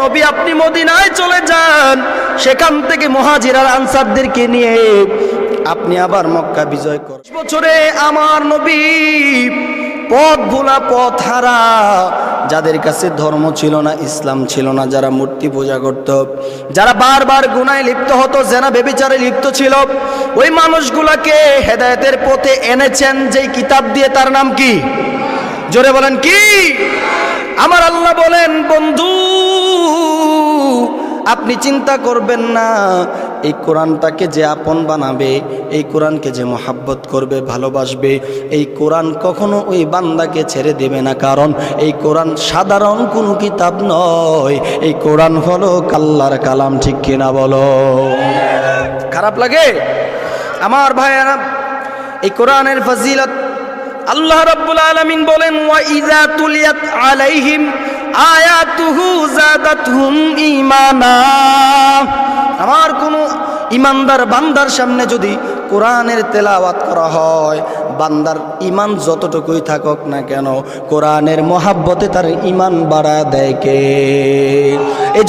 নবী, আপনি মদিনায় চলে যান। সেখান থেকে মহাজিরার আনসারদেরকে নিয়ে আপনি আবার মক্কা বিজয় করেন বছরে আমার নবী পথ ভোলা, পথ হারা। যাদের কাছে ধর্ম ছিল না, ইসলাম ছিল না, যারা মূর্তি পূজা করত, যারা বারবার গুনায় লিপ্ত হতো, জেনা বেবিচারে লিপ্ত ছিল, ওই মানুষগুলাকে হেদায়েতের পথে এনেছেন, যেই কিতাব দিয়ে তার নাম কি? জোরে বলেন কি? আমার আল্লাহ বলেন, বন্ধু আপনি চিন্তা করবেন না, এই কোরআনটাকে যে আপন বানাবে, এই কোরআনকে যে মোহাব্বত করবে, ভালোবাসবে, এই কোরআন কখনো ওই বান্দাকে ছেড়ে দেবে না, কারণ এই কোরআন সাধারণ কোনো কিতাব নয়, এই কোরআন হলো কাল্লার কালাম, ঠিক কিনা বলো? খারাপ লাগে? আমার ভাইয়ারা, এই কোরআনের ফজিলত আল্লাহ রাব্বুল আলামিন বলেন আলাইহিম আমার কোন ইমানদার বান্দার সামনে যদি কোরআনের তেলাওয়াত করা হয় বান্দার ইমান যতটুকুই থাকুক না কেন, কোরআনের মহাব্বতে তার ইমান বাড়া দেয় কে?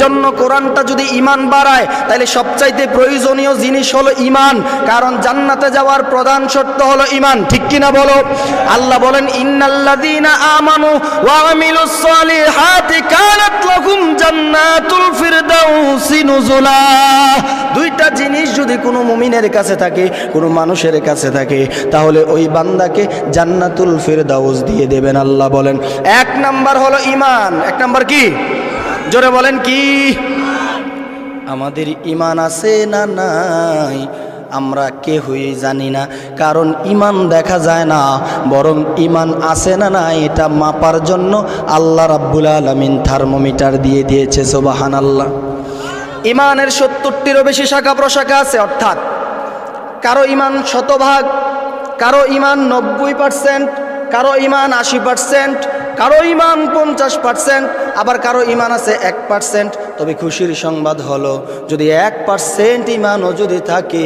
জন্য কোরআনটা যদি ইমান বাড়ায় তাহলে সবচাইতে প্রয়োজনীয় জিনিস হলো ইমান। কারণ জান্নাতে যাওয়ার প্রধান শর্ত হলো ইমান। ঠিক কিনা বলো? আল্লাহ বলেন, ইন্নাল্লাযীনা আমানু ওয়া আমিলুস সালিহাতি কানাত লাহুম জান্নাতুল ফিরদাউসি নুজুলা দুইটা জিনিস যদি কোনো মুমিনের কাছে থাকে, কোনো মানুষের কাছে থাকে, তাহলে ওই বান্দাকে জান্নাতুল ফিরদাউস দিয়ে দেবেন, আল্লাহ বলেন। এক নাম্বার হলো ইমান এক নাম্বার কি? জোরে বলেন কি? আমাদের ইমান আছে না নাই, আমরা কেহই জানি না। কারণ ইমান দেখা যায় না, বরং ইমান আছে না না এটা মাপার জন্য আল্লাহ রাব্বুল আলমিন থার্মোমিটার দিয়ে দিয়েছে সোবাহান আল্লাহ ইমানের সত্তরটিরও বেশি শাখা প্রশাখা আছে, অর্থাৎ কারও ইমান শতভাগ কারও ইমান নব্বই পার্সেন্ট কারও ইমান আশি পার্সেন্ট কারও ইমান পঞ্চাশ পার্সেন্ট আবার কারও ইমান আছে এক পার্সেন্ট তবে খুশির সংবাদ হলো, যদি এক পার্সেন্ট ইমানও যদি থাকে,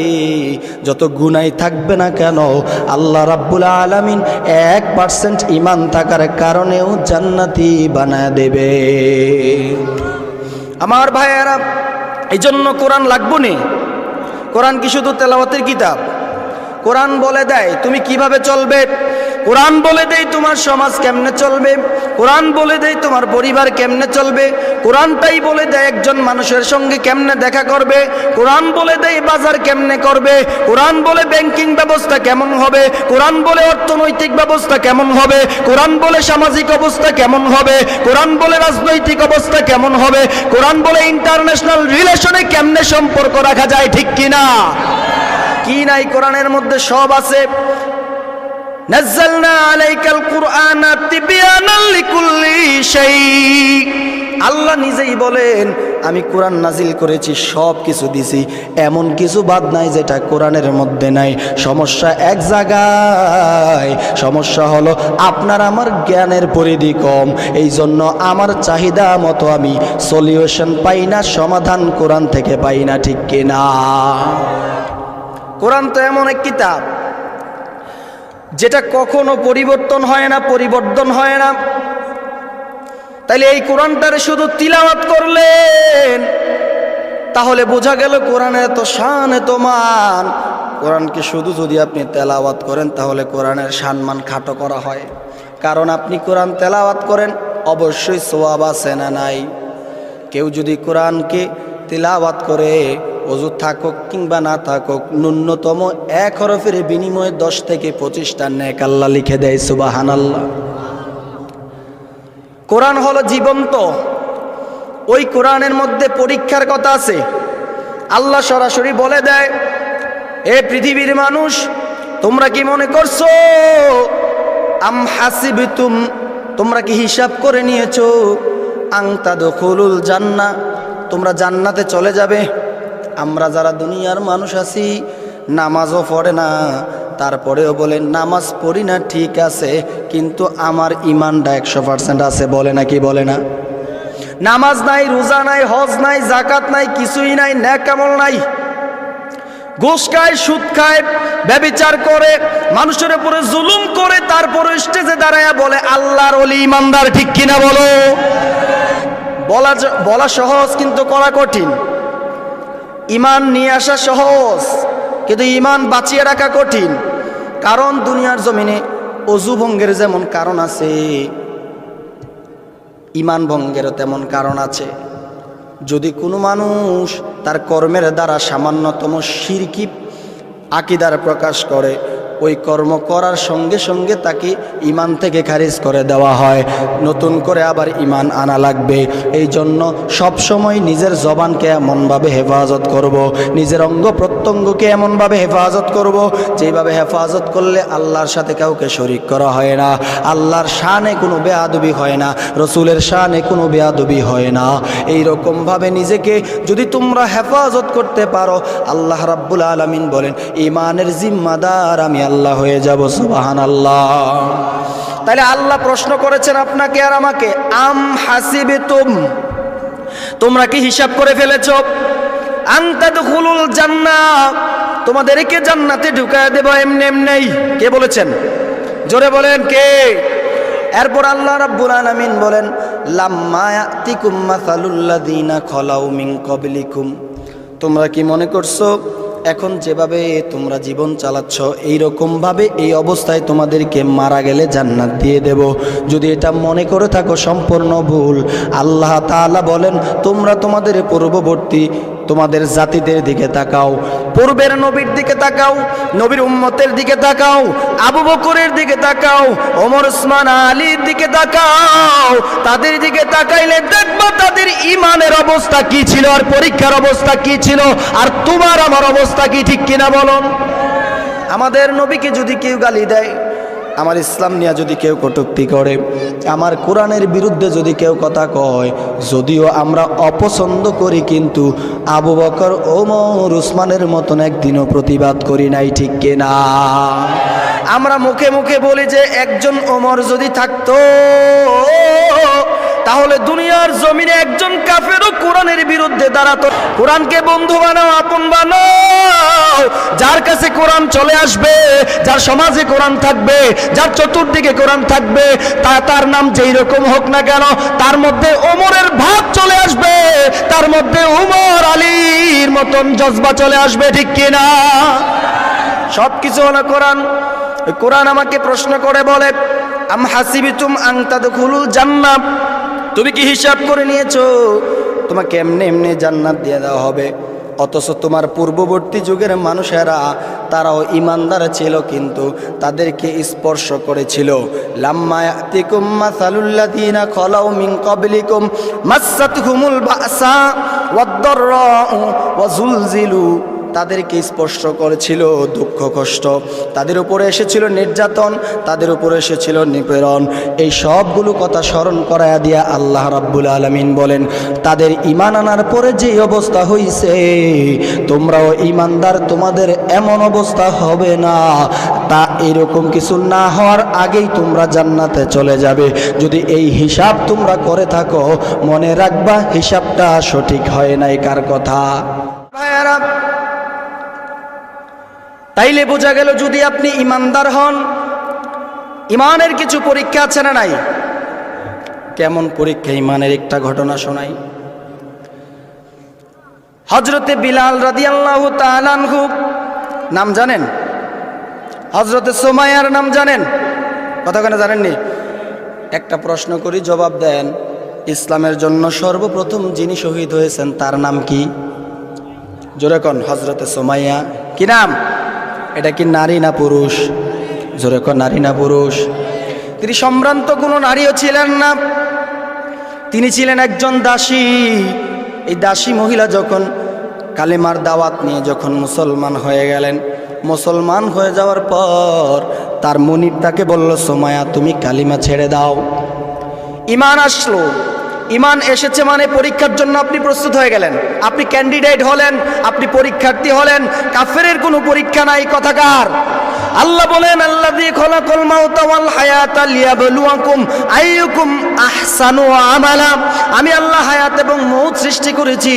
যত গুণাই থাকবে না কেন, আল্লাহ রাব্বুল আলামিন এক পার্সেন্ট ইমান থাকার কারণেও জান্নাতি বানায় দেবে। আমার ভাইয়েরা এই জন্য কোরআন লাগবো নে? কোরআন কি শুধু তেলাওয়াতের কিতাব? কোরআন বলে দেয়, তুমি কীভাবে চলবে? কোরআন বলে দেয় তোমার সমাজ কেমনে চলবে? কোরআন বলে দেয় তোমার পরিবার কেমনে চলবে? কোরআনটাই বলে দেয় একজন মানুষের সঙ্গে কেমনে দেখা করবে? কোরআন বলে দেয় বাজার কেমনে করবে? কোরআন বলে ব্যাংকিং ব্যবস্থা কেমন হবে? কোরআন বলে অর্থনৈতিক ব্যবস্থা কেমন হবে? কোরআন বলে সামাজিক অবস্থা কেমন হবে? কোরআন বলে রাজনৈতিক অবস্থা কেমন হবে? কোরআন বলে ইন্টারন্যাশনাল রিলেশনে কেমনে সম্পর্ক রাখা যায়, ঠিক কিনা? কি নাই কোরআনের মধ্যে সব আছে? লিকুল্লি আল্লাহ নিজেই বলেন, আমি কোরআন নাজিল করেছি, সব কিছু দিছি। এমন কিছু বাদ নাই যেটা কোরআনের মধ্যে নাই। সমস্যা এক জায়গায়, সমস্যা হলো আপনার আমার জ্ঞানের পরিধি কম। এই জন্য আমার চাহিদা মতো আমি সলিউশন পাই না, সমাধান কোরআন থেকে পাই না, ঠিক কিনা? কোরআন তো এমন এক কিতাব, যেটা কখনো পরিবর্তন হয় না, পরিবর্তন হয় না। তাইলে এই কোরআনটারে শুধু তিলাওয়াত করলেন, তাহলে বোঝা গেল কোরআনের এত শান, এত মান। কোরআনকে শুধু যদি আপনি তেলাওয়াত করেন, তাহলে কোরআনের সম্মান খাটো করা হয়। কারণ আপনি কোরআন তেলাওয়াত করেন, অবশ্যই সোয়াব আছে না নাই। কেউ যদি কোরআনকে তিলাওয়াত করে অজু থাকুক কিংবা না থাকুক, ন্যূনতম এক হরফের বিনিময়ে দশ থেকে পঁচিশটা নেক আল্লাহ লিখে দেয় সুবাহান আল্লাহ কোরআন হলো জীবন্ত। ওই কোরআনের মধ্যে পরীক্ষার কথা আছে। আল্লাহ সরাসরি বলে দেয়, এ পৃথিবীর মানুষ, তোমরা কি মনে করছ? আম হাসিবিতুম, তোমরা কি হিসাব করে নিয়েছো? আংতা দখলুল জান্না তোমরা জান্নাতে চলে যাবে। আমরা যারা দুনিয়ার মানুষ আছি, নামাজও পড়ে না। তারপরেও বলে নামাজ পড়ি না, ঠিক আছে, কিন্তু আমার ইমানটা একশো পার্সেন্ট আছে। বলে না কি বলে না? নামাজ নাই, রোজা নাই, হজ নাই জাকাত নাই, কিছুই নাই, ন্যাকামল নাই। ঘুষ খায়, সুদ খায়, ব্যবিচার করে, মানুষের উপরে জুলুম করে তারপরে স্টেজে দাঁড়ায় বলে, আল্লাহর অলি ইমানদার ঠিক কিনা বলো? বলা বলা সহজ, কিন্তু করা কঠিন। ইমান নিয়ে আসা সহজ, কিন্তু ইমান বাঁচিয়ে রাখা কঠিন, কারণ দুনিয়ার জমিনে অজু ভঙ্গের যেমন কারণ আছে, ইমান ভঙ্গেরও তেমন কারণ আছে। যদি কোনো মানুষ তার কর্মের দ্বারা সামান্যতম শিরকি আকিদার প্রকাশ করে ওই কর্ম করার সঙ্গে সঙ্গে তাকে ইমান থেকে খারিজ করে দেওয়া হয় নতুন করে আবার ইমান আনা লাগবে এই জন্য সবসময় নিজের জবানকে এমনভাবে হেফাজত করব। নিজের অঙ্গ প্রত্যঙ্গকে এমনভাবে হেফাজত করব। যেভাবে হেফাজত করলে আল্লাহর সাথে কাউকে শরিক করা হয় না আল্লাহর শানে কোনো বেয়াদবি হয় না, রসুলের শানে কোনো বেয়াদবি হয় না এই রকমভাবে নিজেকে যদি তোমরা হেফাজত করতে পারো, আল্লাহ রাব্বুল আলামিন বলেন ইমানের জিম্মাদার আমি আল্লাহ হয়ে যাব সুবাহান আল্লাহ তাহলে আল্লাহ প্রশ্ন করেছেন আপনাকে আর আমাকে, আম হাসিবে তুম তোমরা কি হিসাব করে ফেলেছ? আন্তাদুল জান্না। তোমাদেরকে জান্নাতে ঢুকায় দেব এমনি এমনি। কে বলেছেন? জোরে বলেন, কে? এরপর আল্লাহ রাব্বুল আলামিন বলেন, লাম্মা ইয়াতিকুম মাসালুল্লাযিনা খলাউ মিন ক্বাবলিকুম। তোমরা কি মনে করছ এখন যেভাবে তোমরা জীবন চালাচ্ছ, এইরকমভাবে ভাবে এই অবস্থায় তোমাদেরকে মারা গেলে জান্নাত দিয়ে দেব। যদি এটা মনে করে থাকো, সম্পূর্ণ ভুল। আল্লাহ তালা বলেন, তোমরা তোমাদের পূর্ববর্তী তোমাদের জাতিদের দিকে তাকাও, পূর্বের নবীর দিকে তাকাও, নবীর উম্মতের দিকে তাকাও, আবু বকরের দিকে তাকাও, ওমর ওসমান আলীর দিকে তাকাও, তাদের দিকে তাকাইলে দেখবা তাদের ইমানের অবস্থা কি ছিল আর পরীক্ষার অবস্থা কি ছিল আর তোমার আমার অবস্থা কি, ঠিক কিনা বলুন? আমাদের নবীকে যদি কেউ গালি দেয় আমার ইসলাম নিয়ে যদি কেউ কটূক্তি করে, আমার কোরআনের বিরুদ্ধে যদি কেউ কথা কয়, যদিও আমরা অপছন্দ করি, কিন্তু আবু বকর, ওমর, উসমানের মতন একদিনও প্রতিবাদ করি নাই, ঠিক কিনা আমরা মুখে মুখে বলি যে, একজন ওমর যদি থাকতো তাহলে দুনিয়ার জমিনে একজন কাফেরও কোরআনের বিরুদ্ধে দাঁড়াতো। কোরআনকে বন্ধু বানাও, আপন বানাও। যার কাছে কোরআন চলে আসবে, যার সমাজে কোরআন থাকবে, যার চতুর্দিকে কোরআন থাকবে, তা তার নাম যেই রকম হোক না কেন, তার মধ্যে ওমরের ভাব চলে আসবে। তার মধ্যে উমর আলীর মতন জজবা চলে আসবে, ঠিক কিনা সব কিছু হলো কোরআন। কোরআন আমাকে প্রশ্ন করে, বলে, আম হাসিবিতুম আংতাদ খুলুল জান্নাত তুমি কি হিসাব করে নিয়েছো? তোমাকে এমনি এমনি জান্নাত দিয়ে দেওয়া হবে। অথচ তোমার পূর্ববর্তী যুগের মানুষেরা, তারাও ইমানদার ছিল কিন্তু তাদেরকে স্পর্শ করেছিল। লাম্মায়াতিকুম বাসা ওয়াদ-দাররাউ ওয়া যুলজিলু তাদেরকে স্পর্শ করেছিল দুঃখ, কষ্ট। তাদের উপরে এসেছিল নির্যাতন, তাদের উপরে এসেছিল নিপীড়ন। এই সবগুলো কথা স্মরণ করায়া দিয়া আল্লাহ রাব্বুল আলমিন বলেন, তাদের ইমান আনার পরে যে অবস্থা হইছে, তোমরাও ইমানদার তোমাদের এমন অবস্থা হবে না। তা এরকম কিছু না হওয়ার আগেই তোমরা জান্নাতে চলে যাবে। যদি এই হিসাব তোমরা করে থাকো, মনে রাখবা হিসাবটা সঠিক হয় নাই। কার কথা? তাইলে বোঝা গেল যদি আপনি ইমানদার হন, ইমানের কিছু পরীক্ষা আছে না নাই? কেমন পরীক্ষা ইমানের একটা ঘটনা শোনাই। হজরতে বিলাল রাদি আল্লাহ তালানহু নাম জানেন? হজরতে সোমায়ার নাম জানেন? কতক্ষণে জানেননি? একটা প্রশ্ন করি, জবাব দেন। ইসলামের জন্য সর্বপ্রথম যিনি শহীদ হয়েছেন, তার নাম কি? জোরে কন হজরতে সোমাইয়া। কি নাম? এটা কি নারী না পুরুষ? জোরে কন নারী না পুরুষ? তিনি সম্ভ্রান্ত কোনো নারীও ছিলেন না। তিনি ছিলেন একজন দাসী। এই দাসী মহিলা যখন কালেমার দাওয়াত নিয়ে যখন মুসলমান হয়ে গেলেন, মুসলমান হয়ে যাওয়ার পর তার মনির তাকে বলল, সোমায়া, তুমি কালিমা ছেড়ে দাও। ইমান আসলো। ইমান এসেছে মানে পরীক্ষার জন্য আপনি প্রস্তুত হয়ে গেলেন। আপনি ক্যান্ডিডেট হলেন, আপনি পরীক্ষার্থী হলেন কাফের কোনো পরীক্ষা নাই কথাকার আল্লাহ বলেন, আল্লাযী খলাকাল মাউতা ওয়াল হায়াতা লিয়াবলুয়াকুম আইয়ুকুম আহসানু আমালা। আমি আল্লাহ হায়াত এবং মৌত সৃষ্টি করেছি,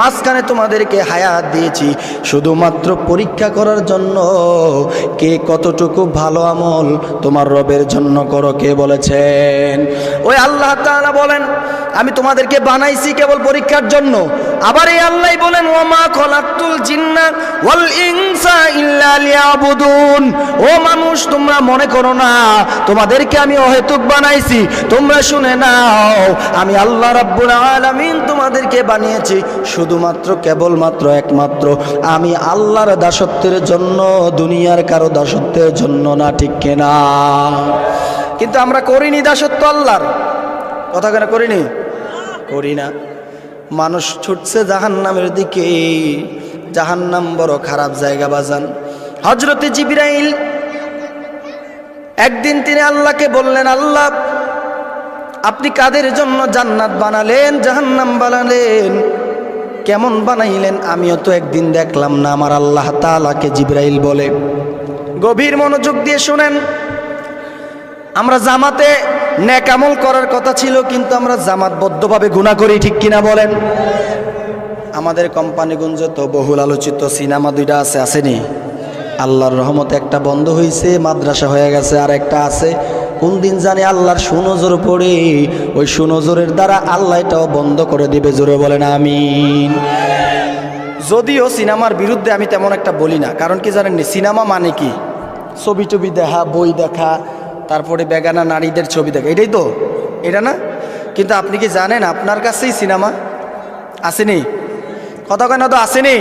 মাঝখানে তোমাদেরকে হায়াত দিয়েছি। শুধুমাত্র পরীক্ষা করার জন্য কে কতটুকু ভালো আমল তোমার রবের জন্য করো, কে বলেছেন? ওই আল্লাহ তাআলা বলেন, আমি তোমাদেরকে বানাইছি কেবল পরীক্ষার জন্য। আবার এই আল্লাহ বলেন ওমা খলাকুল জিন্না ওয়াল ইনসা ইল্লা লিয়াবুদুন। ও মানুষ, তোমরা মনে করো না, তোমাদেরকে আমি অহেতুক বানাইছি। তোমরা শুনে নাও, আমি আল্লাহ রাব্বুল আলামিন তোমাদেরকে বানিয়েছি। শুধুমাত্র, কেবলমাত্র একমাত্র, আমি আল্লাহর দাসত্বের জন্য, দুনিয়ার কারও দাসত্বের জন্য না, ঠিক কেনা? কিন্তু আমরা করিনি দাসত্ব আল্লাহর। কথা কেন করিনি? করি না। মানুষ ছুটছে জাহান্নামের দিকে, জাহান্নাম বড় খারাপ জায়গা বাজান। হজরতে জিবিরাইল, একদিন তিনি আল্লাহকে বললেন, আল্লাহ, আপনি কাদের জন্য জান্নাত বানালেন, জাহান্নাম বানালেন? কেমন বানাইলেন? আমিও তো একদিন দেখলাম না। আমার আল্লাহ তালাকে জিব্রাইল বলে, গভীর মনোযোগ দিয়ে শুনেন, আমরা জামাতে ন্যাকামল করার কথা ছিল, কিন্তু আমরা জামাতবদ্ধভাবে গুণা করি, ঠিক কিনা বলেন? আমাদের কোম্পানিগঞ্জ তো বহুল আলোচিত, সিনেমা দুইটা আছে, আসেনি? আল্লাহর রহমত একটা বন্ধ হয়েছে মাদ্রাসা হয়ে গেছে, আর একটা আছে। কোন দিন জানি আল্লাহর সুনজর পড়ে, ওই সুনজরের দ্বারা আল্লাহ এটাও বন্ধ করে দিবে, জোরে বলেন আমিন। যদিও সিনেমার বিরুদ্ধে আমি তেমন একটা বলি না, কারণ কি জানেন সিনেমা মানে কি? ছবি টবি দেখা, বই দেখা, তারপরে বেগানা নারীদের ছবি দেখা, এটাই তো, এটা না? কিন্তু আপনি কি জানেন, আপনার কাছেই সিনেমা? আসেনি? কথা কেন তো, আসেনি?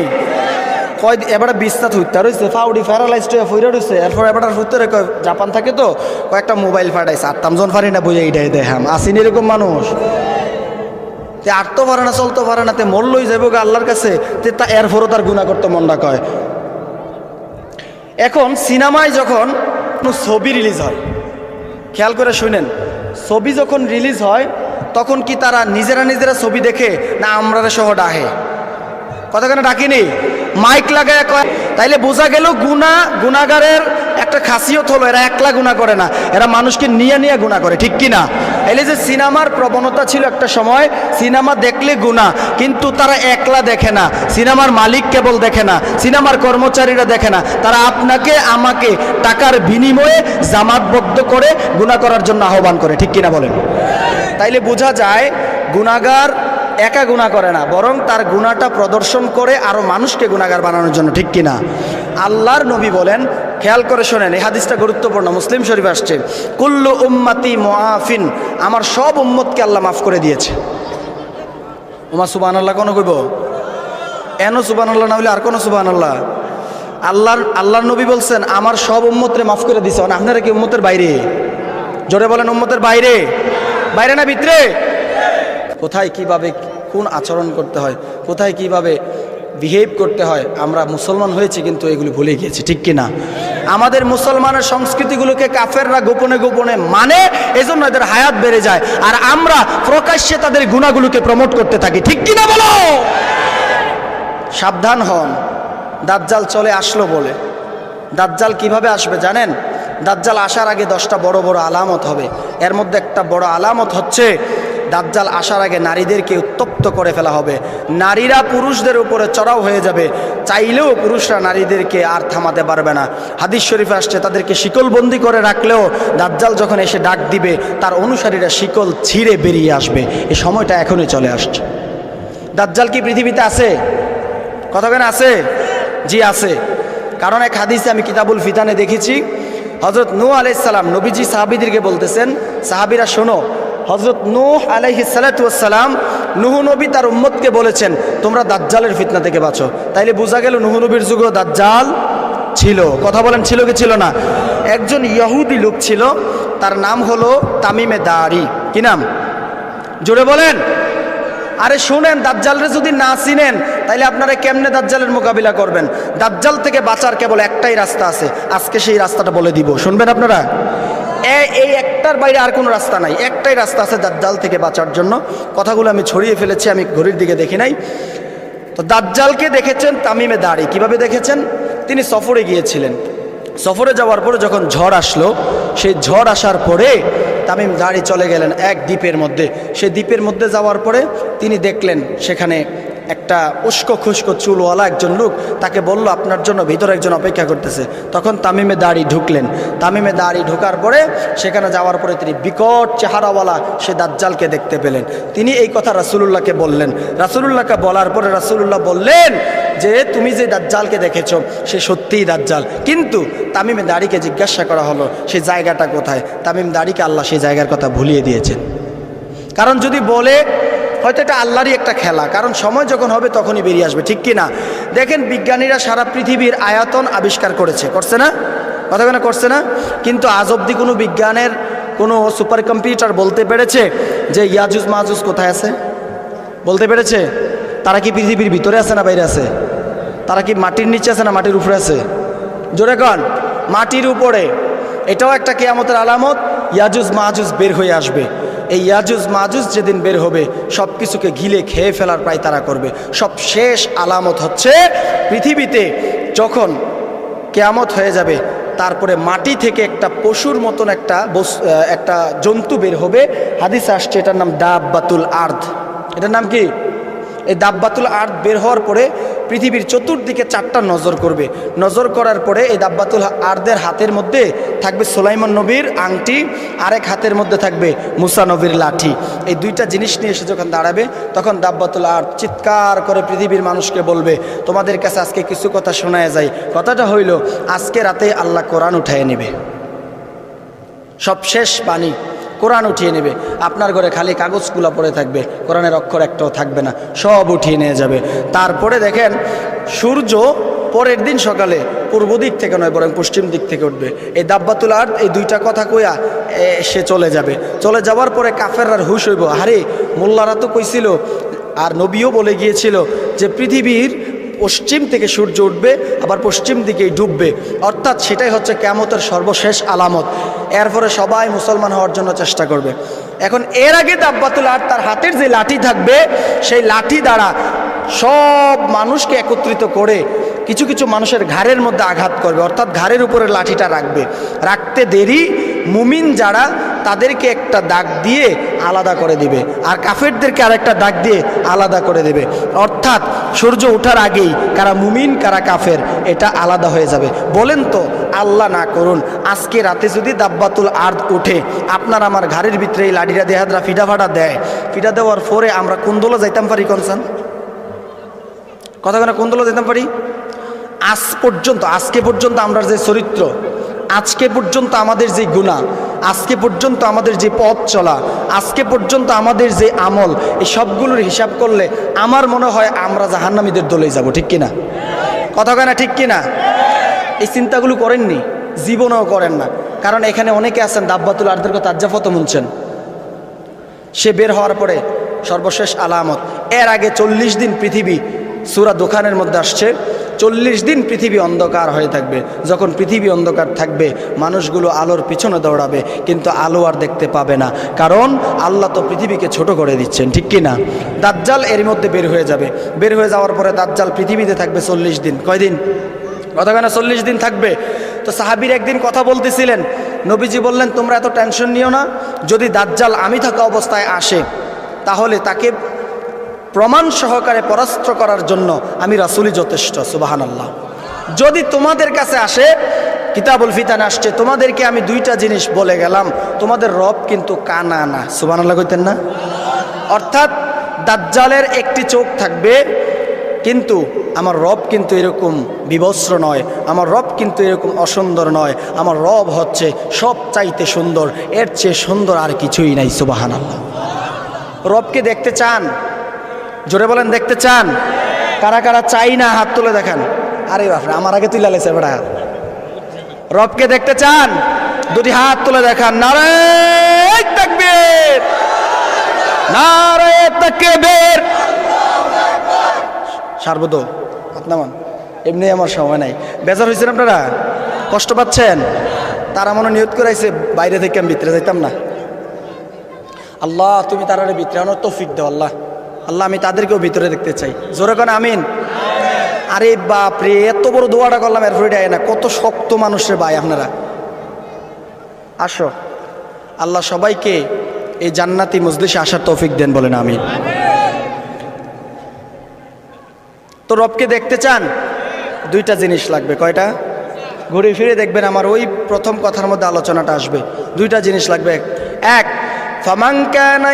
কয় এবারে বিস্তার হইতে রয়েছে ফাউডি প্যারালাইজড হয়ে ফইরা রয়েছে এরপর এবার ভিতরে কয় জাপান থাকে তো, কয়েকটা মোবাইল ফাটাইছে। আটটাম জন ফারি না বই এইটাই দেখাম আসেনি এরকম মানুষ। তে আটতো পারে না, চলতে পারে না, তে মরলই যাব গা আল্লাহর কাছে। তে তা এরপরও তার গুণা করতে মনটা কয়। এখন সিনেমায় যখন কোনো ছবি রিলিজ হয়, খেয়াল করে শুনেন, ছবি যখন রিলিজ হয়, তখন কি তারা নিজেরা নিজেরা ছবি দেখে না আমরা সহ ডাহে? কথা কেন ডাকিনি মাইক লাগায় কয়, তাইলে বোঝা গেল গুণা, গুণাগারের একটা খাসিয়ত হলো, এরা একলা গুণা করে না, এরা মানুষকে নিয়ে নিয়ে গুণা করে, ঠিক কি না এলে যে সিনেমার প্রবণতা ছিল একটা সময়, সিনেমা দেখলে গুণা, কিন্তু তারা একলা দেখে না, সিনেমার মালিক কেবল দেখে না, সিনেমার কর্মচারীরা দেখে না, তারা আপনাকে, আমাকে টাকার বিনিময়ে জামাতবদ্ধ করে গুণা করার জন্য আহ্বান করে, ঠিক কিনা বলেন? তাইলে বোঝা যায়, গুণাগার একা গুণা করে না, বরং তার গুণাটা প্রদর্শন করে আরও মানুষকে গুণাগার বানানোর জন্য, ঠিক কিনা? আল্লাহর নবী বলেন, খেয়াল করে শোনেন, এই হাদিসটা গুরুত্বপূর্ণ, মুসলিম শরীফ আসছে, কুল্লু উম্মাতি মোয়াফিন আমার সব উম্মতকে আল্লাহ মাফ করে দিয়েছে। ওমা সুবান আল্লাহ কোনো কইব? এন সুবান আল্লাহ না হলে আর কোনো সুবান আল্লাহ আল্লাহর আল্লাহর নবী বলছেন, আমার সব উম্মতরে মাফ করে দিছে। আপনারা কি উম্মতের বাইরে? জোরে বলেন, উম্মতের বাইরে? বাইরে না ভিতরে? কোথায় কীভাবে কোন আচরণ করতে হয়, কোথায় কীভাবে বিহেভ করতে হয়, আমরা মুসলমান হয়েছি কিন্তু এগুলি ভুলে গিয়েছি, ঠিক কি না? আমাদের মুসলমানের সংস্কৃতিগুলোকে কাফেররা গোপনে গোপনে মানে এজন্য এদের হায়াত বেড়ে যায়। আর আমরা প্রকাশ্যে তাদের গুণাগুলোকে প্রমোট করতে থাকি, ঠিক কি না বলো? সাবধান হন। দাজ্জাল চলে আসলো বলে। দাজ্জাল কীভাবে আসবে জানেন? দাজ্জাল আসার আগে দশটা বড় বড় আলামত হবে। এর মধ্যে একটা বড় আলামত হচ্ছে দাজ্জাল আসার আগে নারীদেরকে উত্তপ্ত করে ফেলা হবে। নারীরা পুরুষদের উপরে চড়াও হয়ে যাবে। চাইলেও পুরুষরা নারীদেরকে আর থামাতে পারবে না। হাদিস শরীফে আসছে, তাদেরকে শিকলবন্দি করে রাখলেও দাজ্জাল যখন এসে ডাক দিবে, তার অনুসারীরা শিকল ছিঁড়ে বেরিয়ে আসবে। এই সময়টা এখনই চলে আসছে। দাজ্জাল কি পৃথিবীতে আছে? কতখানে আছে? জি, আছে। কারণ এক হাদিসে আমি কিতাবুল ফিতানে দেখেছি হজরত নূ আলাইসাল্লাম নবীজি সাহাবিদেরকে বলতেছেন, সাহাবিরা শোনো হজরত নূহ আলাইহিসালাম নুহু নবী তার উম্মতকে বলেছেন, তোমরা দাজ্জালের ফিতনা থেকে বাঁচো। তাইলে বোঝা গেল নুহু নবীর যুগেও দাজ্জাল ছিল। কথা বলেন, ছিল কি ছিল না? একজন ইহুদি লোক ছিল, তার নাম হলো তামিমে দাড়ি কি নাম? জোরে বলেন। আরে শুনেন, দাজ্জালরে যদি না চিনেন, তাইলে আপনারা কেমনে দাজ্জালের মোকাবিলা করবেন? দাজ্জাল থেকে বাঁচার কেবল একটাই রাস্তা আছে। আজকে সেই রাস্তাটা বলে দিব। শুনবেন আপনারা? এই একটার বাইরে আর কোনো রাস্তা নাই। একটাই রাস্তা আছে দাজ্জাল থেকে বাঁচার জন্য। কথাগুলো আমি ছড়িয়ে ফেলেছি, আমি ঘড়ির দিকে দেখি নাই। তো দাজ্জালকে দেখেছেন তামিমে দাঁড়ি। কীভাবে দেখেছেন? তিনি সফরে গিয়েছিলেন। সফরে যাওয়ার পরে যখন ঝড় আসলো, সেই ঝড় আসার পরে তামিম দাঁড়ি চলে গেলেন এক দ্বীপের মধ্যে। সেই দ্বীপের মধ্যে যাওয়ার পরে তিনি দেখলেন সেখানে একটা উস্কো খুস্কো চুলওয়ালা একজন লোক তাকে বলল, আপনার জন্য ভিতরে একজন অপেক্ষা করতেছে। তখন তামিমে দাড়ি ঢুকলেন। তামিমে দাড়ি ঢোকার পরে সেখানে যাওয়ার পরে তিনি বিকট চেহারাওয়ালা সে দাজ্জালকে দেখতে পেলেন। তিনি এই কথা রাসুলুল্লাহকে বললেন। রাসুলুল্লাহকে বলার পরে রাসুলুল্লাহ বললেন যে, তুমি যে দাজ্জালকে দেখেছ, সে সত্যিই দাজ্জাল। কিন্তু তামিমে দাড়িকে জিজ্ঞাসা করা হলো সেই জায়গাটা কোথায়? তামিম দাড়িকে আল্লাহ সেই জায়গার কথা ভুলিয়ে দিয়েছেন। কারণ যদি বলে হয়তো এটা আল্লাহরই একটা খেলা, কারণ সময় যখন হবে তখনই বেরিয়ে আসবে, ঠিক কি না দেখেন, বিজ্ঞানীরা সারা পৃথিবীর আয়তন আবিষ্কার করেছে, করছে না? কথা কেন করছে না? কিন্তু আজ অবধি কোনো বিজ্ঞানের কোনো সুপার কম্পিউটার বলতে পেরেছে যে ইয়াজুজ মাহুজ কোথায় আছে? বলতে পেরেছে? তারা কি পৃথিবীর ভিতরে আছে না বাইরে আছে? তারা কি মাটির নিচে আছে না মাটির উপরে আছে? জোরে কন, মাটির উপরে। এটাও একটা কেয়ামতের আলামত ইয়াজুজ মাহুজ বের হয়ে আসবে। এই ইয়াজুজ মাজুজ যেদিন বের হবে সব কিছুকে ঘিলে খেয়ে ফেলার প্রায় তারা করবে। সব শেষ আলামত হচ্ছে পৃথিবীতে যখন কেয়ামত হয়ে যাবে, তারপরে মাটি থেকে একটা পশুর মতন একটা একটা জন্তু বের হবে। হাদিস আসছে, এটার নাম ডাব দাব্বাতুল আর্ধ এটার নাম কি? এই দাব্বাতুল আর্থ বের হওয়ার পরে পৃথিবীর চতুর্দিকে চারটা নজর করবে। নজর করার পরে এই দাব্বাতুল আর্দের হাতের মধ্যে থাকবে সোলাইমন নবীর আংটি, আরেক হাতের মধ্যে থাকবে মুসা নবীর লাঠি। এই দুইটা জিনিস নিয়ে এসে যখন দাঁড়াবে, তখন দাব্বাতুল আর্থ চিৎকার করে পৃথিবীর মানুষকে বলবে, তোমাদের কাছে আজকে কিছু কথা শোনা যায় কথাটা হইল, আজকে রাতে আল্লাহ কোরআন উঠায় নেবে। সব শেষ বাণী। কোরআন উঠিয়ে নেবে। আপনার ঘরে খালি কাগজগুলো পড়ে থাকবে, কোরআনের অক্ষর একটাও থাকবে না, সব উঠিয়ে নিয়ে যাবে। তারপরে দেখেন, সূর্য পরের দিন সকালে পূর্ব দিক থেকে নয়, বরং পশ্চিম দিক থেকে উঠবে। এই দাব্বাতুল আর্থ এই দুইটা কথা কইয়া সে চলে যাবে। চলে যাওয়ার পরে কাফেররার হুশ হইব, আরে, মোল্লারা তো কইছিল, আর নবীও বলে গিয়েছিল যে পৃথিবীর পশ্চিম থেকে সূর্য উঠবে, আবার পশ্চিম দিকেই ডুববে। অর্থাৎ সেটাই হচ্ছে কেমতের সর্বশেষ আলামত। এরপরে সবাই মুসলমান হওয়ার জন্য চেষ্টা করবে। এখন এর আগে দাব্বাতুল আর তার হাতের যে লাঠি থাকবে, সেই লাঠি দ্বারা সব মানুষকে একত্রিত করে কিছু কিছু মানুষের ঘাড়ের মধ্যে আঘাত করবে। অর্থাৎ ঘাড়ের উপরে লাঠিটা রাখবে। রাখতে দেরি, মুমিন যারা তাদেরকে একটা দাগ দিয়ে আলাদা করে দিবে। আর কাফেরদেরকে আরেকটা দাগ দিয়ে আলাদা করে দেবে। অর্থাৎ সূর্য ওঠার আগেই কারা মুমিন, কারা কাফের, এটা আলাদা হয়ে যাবে। বলেন তো, আল্লাহ না করুন, আজকে রাতে যদি দাব্বাতুল আর্দ উঠে, আপনার আমার ঘাড়ের ভিতরে এই লাডিরা দেহাদরা ফিডা ফাটা দেয়। ফিডা দেওয়ার পরে আমরা কুন্দোলা যাইতাম পারি, কনসান? কথা কেন কুন্দোলা যেতাম পারি? আজ পর্যন্ত, আজকে পর্যন্ত আমরা যে চরিত্র, আজকে পর্যন্ত আমাদের যে গুণা আজকে পর্যন্ত আমাদের যে পথ চলা, আজকে পর্যন্ত আমাদের যে আমল, এই সবগুলোর হিসাব করলে আমার মনে হয় আমরা জাহান্নামীদের দলে যাব, ঠিক কিনা? কথা কেনা ঠিক কিনা? এই চিন্তাগুলো করেননি, জীবনেও করেন না। কারণ এখানে অনেকে আছেন, দাব্বাতুল আর্দের কথা আজ্জাফত মুনছেন সে বের হওয়ার পরে সর্বশেষ আলামত। এর আগে চল্লিশ দিন পৃথিবী সুরা দোকানের মধ্যে আসছে। চল্লিশ দিন পৃথিবী অন্ধকার হয়ে থাকবে। যখন পৃথিবী অন্ধকার থাকবে, মানুষগুলো আলোর পিছনে দৌড়াবে, কিন্তু আলো আর দেখতে পাবে না। কারণ আল্লাহ তো পৃথিবীকে ছোট করে দিচ্ছেন, ঠিক কি না? দাজ্জাল এর মধ্যে বের হয়ে যাবে। বের হয়ে যাওয়ার পরে দাজ্জাল পৃথিবীতে থাকবে চল্লিশ দিন। কয়দিন? কতখানে চল্লিশ দিন থাকবে? তো সাহাবির একদিন কথা বলতেছিলেন, নবীজি বললেন, তোমরা এত টেনশন নিও না। যদি দাজ্জাল আমি থাকা অবস্থায় আসে, তাহলে তাকে প্রমাণ সহকারে পরাস্ত করার জন্য আমি রাসুলই যথেষ্ট সুবাহান আল্লাহ যদি তোমাদের কাছে আসে, কিতাবুল ফিতান আসছে, তোমাদেরকে আমি দুইটা জিনিস বলে গেলাম, তোমাদের রব কিন্তু কানা না সুবাহ আল্লাহ কইতেন না? অর্থাৎ দাজ্জালের একটি চোখ থাকবে, কিন্তু আমার রব কিন্তু এরকম বিবস্ত্র নয়, আমার রব কিন্তু এরকম অসুন্দর নয়, আমার রব হচ্ছে সব চাইতে সুন্দর, এর চেয়ে সুন্দর আর কিছুই নাই সুবাহান আল্লাহ রবকে দেখতে চান জোরে বলেন, দেখতে চান? কারা কারা চাই না হাত তুলে দেখান? আরে বাপরে, আমার আগে তুলে লেছে বেড়া রবকে দেখতে চান? দুটি হাত তুলে দেখান। নারে তাকবীর! নারে তাকবীর! সারবত আপনামান এমনি আমার সময় নাই। বেজার হয়েছেন আপনারা? কষ্ট পাচ্ছেন? তারা মনে নিয়ত করাইছে, বাইরে থেকে আমি ভিতরে যাইতাম না। আল্লাহ, তুমি তারা ভিতরে আনার তৌফিক দাও, আল্লাহ। আল্লাহ, আমি তাদেরকেও ভিতরে দেখতে চাই। জোরে কোন, আমিন। আরে বাপ রে, এত বড় দোয়াটা করলাম, এরপরে এটা না। কত শক্ত মানুষের ভাই আপনারা। আসো। আল্লাহ সবাইকে এই জান্নাতি মজলিসে আসার তৌফিক দেন বলেন আমি তো রবকে দেখতে চান? দুইটা জিনিস লাগবে। কয়টা? ঘুরে ফিরে দেখবেন আমার ওই প্রথম কথার মধ্যে আলোচনাটা আসবে। দুইটা জিনিস লাগবে। এক, ফামান কানা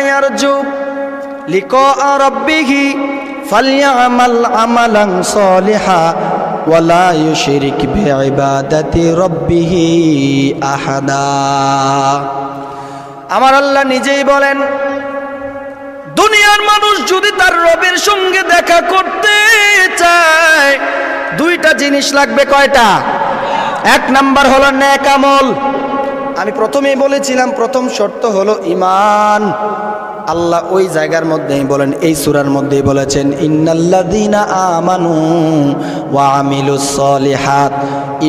আমার আল্লাহ নিজেই বলেন, দুনিয়ার মানুষ যদি তার রবের সঙ্গে দেখা করতে চায়, দুইটা জিনিস লাগবে কয়টা? এক নাম্বার হলো ন্যাক আমল। আমি প্রথমেই বলেছিলাম, প্রথম শর্ত হলো ইমান। আল্লাহ ওই জায়গার মধ্যেই বলেন, এই সুরার মধ্যেই বলেছেন, ইন্নাল্লাযীনা আমানু ওয়া আমিলুস সলিহাত।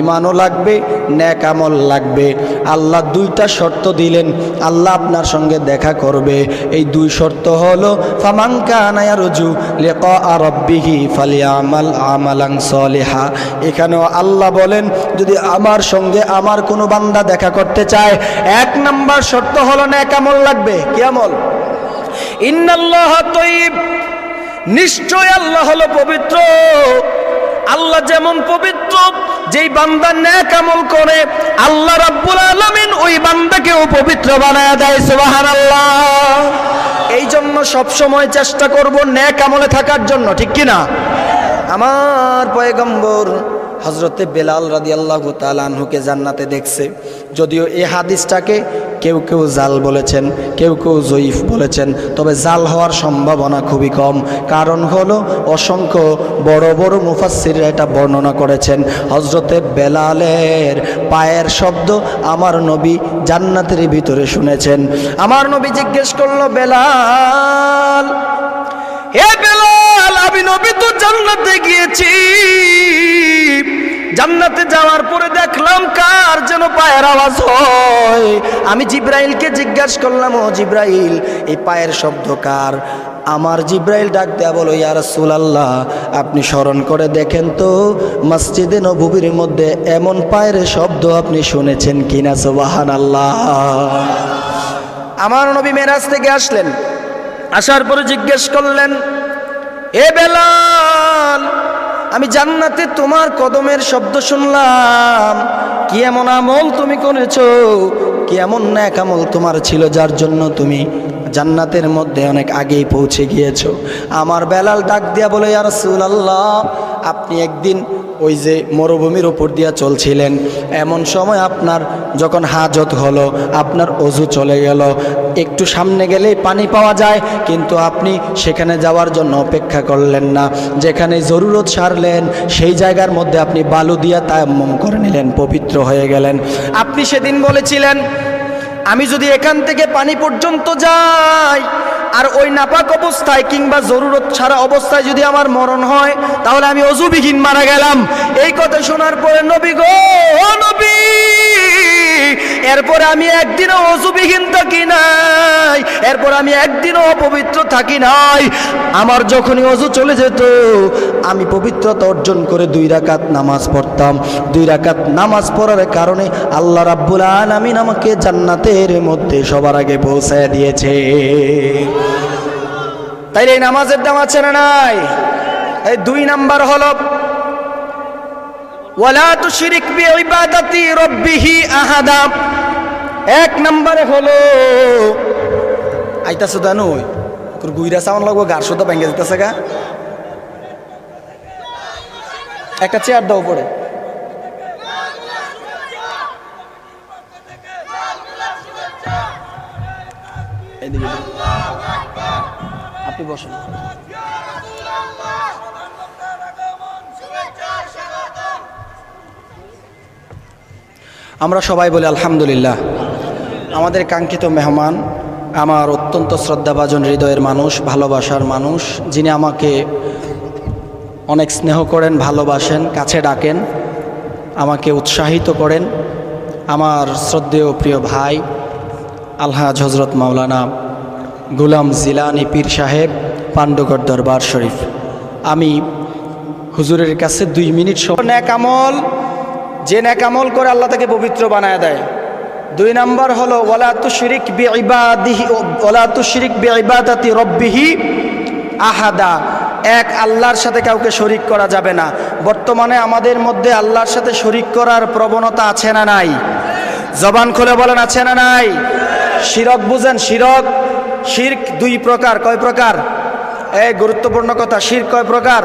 ইমানও লাগবে ন্যাক আমল লাগবে। আল্লাহ দুইটা শর্ত দিলেন, আল্লাহ আপনার সঙ্গে দেখা করবে। এই দুই শর্ত হলো, ফামান কানা ইয়ারজু লিকা রাব্বিহি ফালিয়ামাল আমালান সলিহা। এখানেও আল্লাহ বলেন, যদি আমার সঙ্গে আমার কোনো বান্দা দেখা করতে চায়, এক নাম্বার শর্ত হলো ন্যাক আমল লাগবে কি আমল ইন্নাল্লাহ তৈব। নিশ্চয় আল্লাহ হলো পবিত্র। আল্লাহ যেমন পবিত্র, যেই বান্দা ন্যাক আমল করে, আল্লাহ রাব্বুল আলামিন ওই বান্দাকেও পবিত্র বানায় দেয়, সুবহানাল্লাহ। এই জন্য সবসময় চেষ্টা করব ন্যাক আমলে থাকার জন্য, ঠিক কি না আমার পয়গম্বর হজরতে বেলাল রাদি আল্লাহ তালানহুকে জান্নাতে দেখছে। যদিও এ হাদিসটাকে কেউ কেউ জাল বলেছেন, কেউ কেউ জয়ীফ বলেছেন, তবে জাল হওয়ার সম্ভাবনা খুবই কম। কারণ হলো অসংখ্য বড় বড় মুফাসিররা এটা বর্ণনা করেছেন। হজরতে বেলালের পায়ের শব্দ আমার নবী জান্নাতের ভিতরে শুনেছেন। আমার নবী জিজ্ঞেস করল, বেলাল, হে বেলাল, আমি নবী তো জান্নাতে গিয়েছি। জান্নাতে যাওয়ার পরে দেখলাম কার যেন পায়ের আওয়াজ হয়। আমি জিব্রাইলকে জিজ্ঞাসা করলাম, ও জিব্রাইল, এই পায়ের শব্দ কার? আমার জিব্রাইল ডাক দেয়া বলো ইয়া রাসূলুল্লাহ, আপনি স্মরণ করে দেখেন তো, মসজিদে নববীর মধ্যে এমন পায়ের শব্দ আপনি শুনেছেন কিনা? সুবহানাল্লাহ। আমার নবী মেরাজ থেকে আসলেন। আসার পরে জিজ্ঞেস করলেন, এ বেলাল আমি জান্নাতে তোমার কদমের শব্দ শুনলাম। কি এমন আমল তুমি করেছ? কি এমন ন্যাক আমল তোমার ছিল যার জন্য তুমি জান্নাতের মধ্যে অনেক আগেই পৌঁছে গিয়েছো? আমার বেলাল ডাক দিয়া বলে আর আল্লাহ আপনি একদিন ওই যে মরুভূমির ওপর দিয়া চলছিলেন। এমন সময় আপনার যখন হাজত হলো, আপনার অজু চলে গেল। একটু সামনে গেলেই পানি পাওয়া যায়, কিন্তু আপনি সেখানে যাওয়ার জন্য অপেক্ষা করলেন না। যেখানে জরুরত সারলেন, সেই জায়গার মধ্যে আপনি বালু দিয়া তায়াম্মম করে নিলেন, পবিত্র হয়ে গেলেন। আপনি সেদিন বলেছিলেন, আমি যদি এখান থেকে পানি পর্যন্ত যাই আর ওই নাপাক অবস্থায় কিংবা জরুরত ছাড়া অবস্থায় যদি আমার মরণ হয়, তাহলে আমি অজুবিহীন মারা গেলাম। এই কথা শোনার পরে নবী গো নবী, এরপরে আমি একদিনও অজুবিহীন থাকি নাই, এরপর আমি একদিনও অপবিত্র থাকি নাই। আমার যখনই অজু চলে যেত, আমি পবিত্রতা অর্জন করে দুই রাকাত নামাজ পড়তাম। দুই রাকাত নামাজ পড়ার কারণে আল্লাহ রাব্বুল আলামিন আমাকে জান্নাতের মধ্যে সবার আগে পৌঁছায় দিয়েছে। তাই এই নামাজের দাম আছে না নাই? এই দুই নাম্বার হলো, ওয়ালা তুশরিক বিইবাদাতি রাব্বিহি আহাদা। এক নম্বরে হলো, আইতাছে দানু তোর গুইরা সাউন্ড লাগবো গার সুতা ভেঙে দিতেছে গা। একটা চেয়ার দাও পড়ে আপনি বসুন। আমরা সবাই বলি, আলহামদুলিল্লাহ। আমাদের কাঙ্ক্ষিত মেহমান, আমার অত্যন্ত শ্রদ্ধাভাজন হৃদয়ের মানুষ, ভালোবাসার মানুষ, যিনি আমাকে অনেক স্নেহ করেন, ভালোবাসেন, কাছে ডাকেন, আমাকে উৎসাহিত করেন। আমার শ্রদ্ধেয় প্রিয় ভাই, আলহাজ হজরত মাওলানা গুলাম জিলানি পীর সাহেব, পাণ্ডুগড় দরবার শরীফ। আমি হুজুরের কাছে দুই মিনিট ন্যাকামল যে ন্যাকামল করে আল্লাহ তাকে পবিত্র বানায় দেয়। দুই নাম্বার হলো ওলা তুশরিক বিইবাদিহি ওলা বিইবাদাতি রব্বিহি আহাদা। এক আল্লাহর সাথে কাউকে শরিক করা যাবে না। বর্তমানে আমাদের মধ্যে আল্লাহর সাথে শরিক করার প্রবণতা আছে না নাই? জবান খুলে বলেন, আছে না নাই? শিরক বুঝেন, শিরক। শির্ক দুই প্রকার, কয় প্রকার? এই গুরুত্বপূর্ণ কথা শির কয় প্রকার?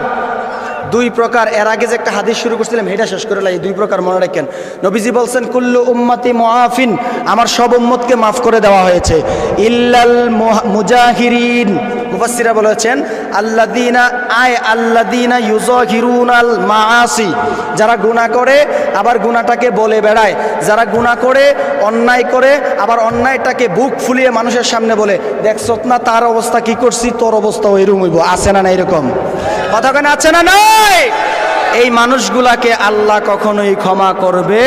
দুই প্রকার। এর আগে যে একটা হাদিস শুরু করছিলাম, এটা শেষ করে লাগে দুই প্রকার মনে রাখেন। নবীজি বলছেন, কুল্লু উম্মাতি মহাফিন আমার সব উম্মতকে মাফ করে দেওয়া হয়েছে। ইল্লাল মুজাহিরিন। মুফাসিরা বলেছেন আল্লাদিনা আয় আল্লাদিনা ইউজাহিরুনাল মাআসি। যারা গুনাহ করে, আবার গুনাহটাকে বলে বেড়ায়। যারা গুনাহ করে, অন্যায় করে, আবার অন্যায়টাকে বুক ফুলিয়ে মানুষের সামনে বলে দেখছত না তার অবস্থা কি করছি? তোর অবস্থা ওইরকম হইব। আছে না না এরকম? কথা কেন আছে না নাই? এই মানুষগুলাকে আল্লাহ কখনোই ক্ষমা করবে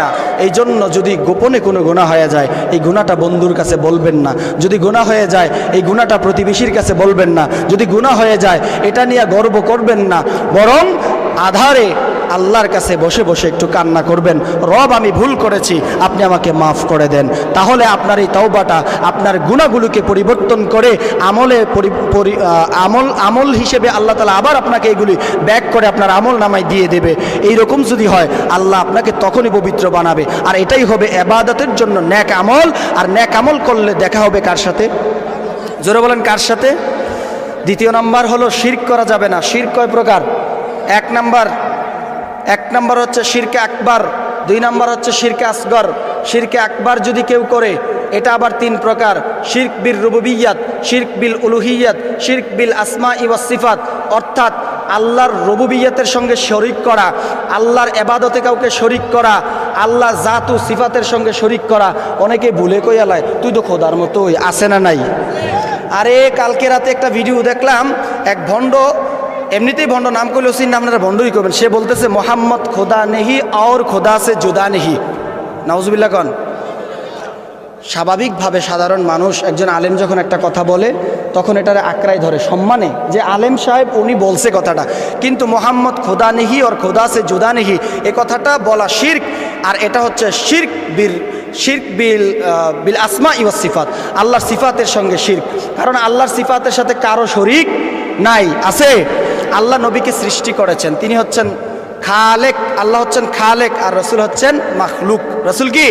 না এই জন্য যদি গোপনে কোনো গুণা হয়ে যায়, এই গুণাটা বন্ধুর কাছে বলবেন না। যদি গুণা হয়ে যায়, এই গুণাটা প্রতিবেশীর কাছে বলবেন না। যদি গুণা হয়ে যায়, এটা নিয়ে গর্ব করবেন না। বরং আধারে আল্লাহর কাছে বসে বসে একটু কান্না করবেন, রব আমি ভুল করেছি, আপনি আমাকে মাফ করে দেন। তাহলে আপনার এই তওবাটা, আপনার গুণাগুলোকে পরিবর্তন করে আমলে আমল আমল হিসেবে আল্লাহ তালা আবার আপনাকে এগুলি ব্যাক করে আপনার আমল নামায় দিয়ে দেবে। এই রকম যদি হয়, আল্লাহ আপনাকে তখনই পবিত্র বানাবে। আর এটাই হবে এবাদতের জন্য ন্যাক আমল। আর ন্যাক আমল করলে দেখা হবে কার সাথে? জোরে বলেন, কার সাথে? দ্বিতীয় নাম্বার হলো, শির্ক করা যাবে না। শির্ক কয় প্রকার? এক নাম্বার এক নম্বর হচ্ছে শিরকে আকবার, দুই নম্বর হচ্ছে শিরকে আসগর। শিরকে আকবার যদি কেউ করে, এটা আবার তিন প্রকার। শির্ক বিল রুবুবিয়াত, শির্ক বিল উলুহিয়াত, শির্ক বিল আসমা ইওয়াসিফাত অর্থাৎ আল্লাহর রবুবিয়াতের সঙ্গে শরিক করা, আল্লাহর এবাদতে কাউকে শরিক করা আল্লাহ জাতু সিফাতের সঙ্গে শরিক করা, অনেকে ভুলে কইয়ালায় তুই তো খোদার মতোই, আছে না নাই? আরে, কালকে রাতে একটা ভিডিও দেখলাম, এক ভণ্ড এমনিতেই ভণ্ড, নাম করলে নাম আপনারা ভণ্ডই করবেন। সে বলতেছে, মোহাম্মদ খোদা নেহি और খোদা সে জুদা নেহি। নাউজুবিল্লা কন। স্বাভাবিকভাবে সাধারণ মানুষ একজন আলেম যখন একটা কথা বলে, তখন এটার আঁকড়ায় ধরে। সম্মানে যে আলেম সাহেব, উনি বলছে কথাটা। কিন্তু মোহাম্মদ খোদা নেহি ওর খোদা সে জুদা নেহি, এ কথাটা বলা শির্ক। আর এটা হচ্ছে শির্ক বিল শির্ক বিল বিল আসমা ইওয়াস সিফাত। আল্লাহর সিফাতের সঙ্গে শির্ক। কারণ আল্লাহর সিফাতের সাথে কারও শরিক নাই, আছে। আল্লাহ নবীকে সৃষ্টি করেছেন। তিনি হচ্ছেন খালেক, আল্লাহ হচ্ছেন খালেক, আর রসুল হচ্ছেন মাখলুক। রসুল কি?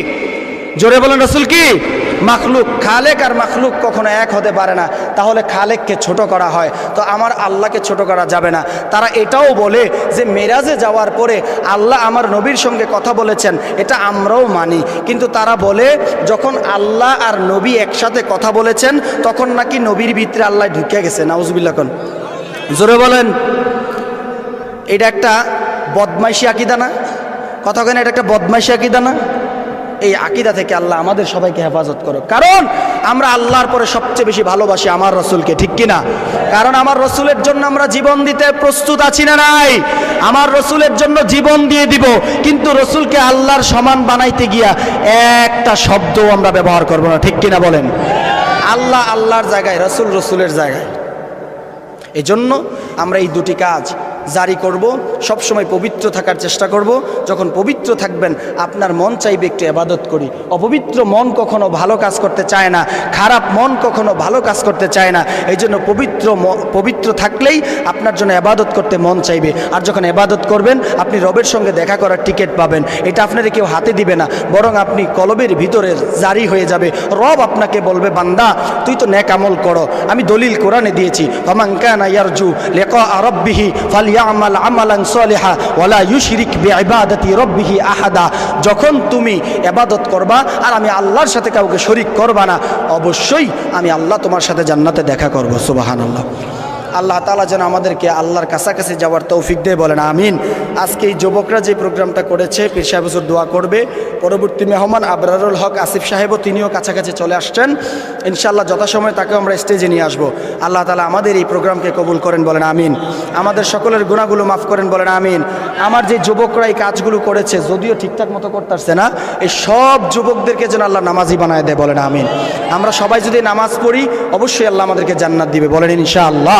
জোরে বলেন, রসুল কি? মাখলুক। খালেক আর মাখলুক কখনো এক হতে পারে না। তাহলে খালেককে ছোট করা হয়। তো আমার আল্লাহকে ছোট করা যাবে না। তারা এটাও বলে যে, মেরাজে যাওয়ার পরে আল্লাহ আমার নবীর সঙ্গে কথা বলেছেন। এটা আমরাও মানি। কিন্তু তারা বলে, যখন আল্লাহ আর নবী একসাথে কথা বলেছেন, তখন নাকি নবীর ভিতরে আল্লাহ ঢুকে গেছে। নাউজুবিল্লাহ কোন। জোরে বলেন। এটা একটা বদমাইশি আকিদা না? কথা কেন এটা একটা বদমাইশি আকিদা না? এই আকিদা থেকে আল্লাহ আমাদের সবাইকে হেফাজত করো কারণ আমরা আল্লাহর পরে সবচেয়ে বেশি ভালোবাসি আমার রসুলকে, ঠিক কিনা? কারণ আমার রসুলের জন্য আমরা জীবন দিতে প্রস্তুত আছি না নাই? আমার রসুলের জন্য জীবন দিয়ে দিব, কিন্তু রসুলকে আল্লাহর সমান বানাইতে গিয়া একটা শব্দও আমরা ব্যবহার করব না, ঠিক কিনা বলেন? আল্লাহ আল্লাহর জায়গায়, রসুল রসুলের জায়গায়। এজন্য আমরা এই দুটি কাজ জারি করব সব সময় পবিত্র থাকার চেষ্টা করব। যখন পবিত্র থাকবেন, আপনার মন চাইবে একটু এবাদত করি। অপবিত্র মন কখনো ভালো কাজ করতে চায় না, খারাপ মন কখনো ভালো কাজ করতে চায় না। এই জন্য পবিত্র পবিত্র থাকলেই আপনার জন্য এবাদত করতে মন চাইবে। আর যখন এবাদত করবেন, আপনি রবের সঙ্গে দেখা করার টিকিট পাবেন। এটা আপনাদের কেউ হাতে দিবে না, বরং আপনি কলবের ভিতরে জারি হয়ে যাবে। রব আপনাকে বলবে, বান্দা, তুই তো ন্যাক আমল করো। আমি দলিল কোরআনে দিয়েছি ফমাঙ্কানা ইয়ারজু লেকা রব্বিহি ফালিয়ামাল আমালান সলেহা ওয়ালা ইউশরিক বিইবাদাতি রব্বিহি আহাদা। যখন তুমি এবাদত করবা আর আমি আল্লাহর সাথে কাউকে শরিক করবা না, অবশ্যই আমি আল্লাহ তোমার সাথে জান্নাতে দেখা করব সুবাহান আল্লাহ তালা যেন আমাদেরকে আল্লাহর কাছাকাছি যাওয়ার তৌফিক দিয়ে, বলেন আমিন। আজকে এই যুবকরা যে প্রোগ্রামটা করেছে, পীর সাহেব হুজুর দোয়া করবে। পরবর্তী মেহমান আবরারুল হক আসিফ সাহেবও তিনিও কাছাকাছি চলে আসছেন। ইনশাআল্লাহ যথাসময়ে তাকেও আমরা স্টেজে নিয়ে আসব। আল্লাহ তালা আমাদের এই প্রোগ্রামকে কবুল করেন, বলেন আমিন। আমাদের সকলের গুণাগুলো মাফ করেন, বলেন আমিন। আমার যে যুবকরা এই কাজগুলো করেছে, যদিও ঠিকঠাক মতো করতে না, এই সব যুবকদেরকে যেন আল্লাহ নামাজি বানায় দেয়, বলেন আমিন। আমরা সবাই যদি নামাজ পড়ি, অবশ্যই আল্লাহ আমাদেরকে জান্নাত দিবে, বলেন ইনশাআল্লাহ।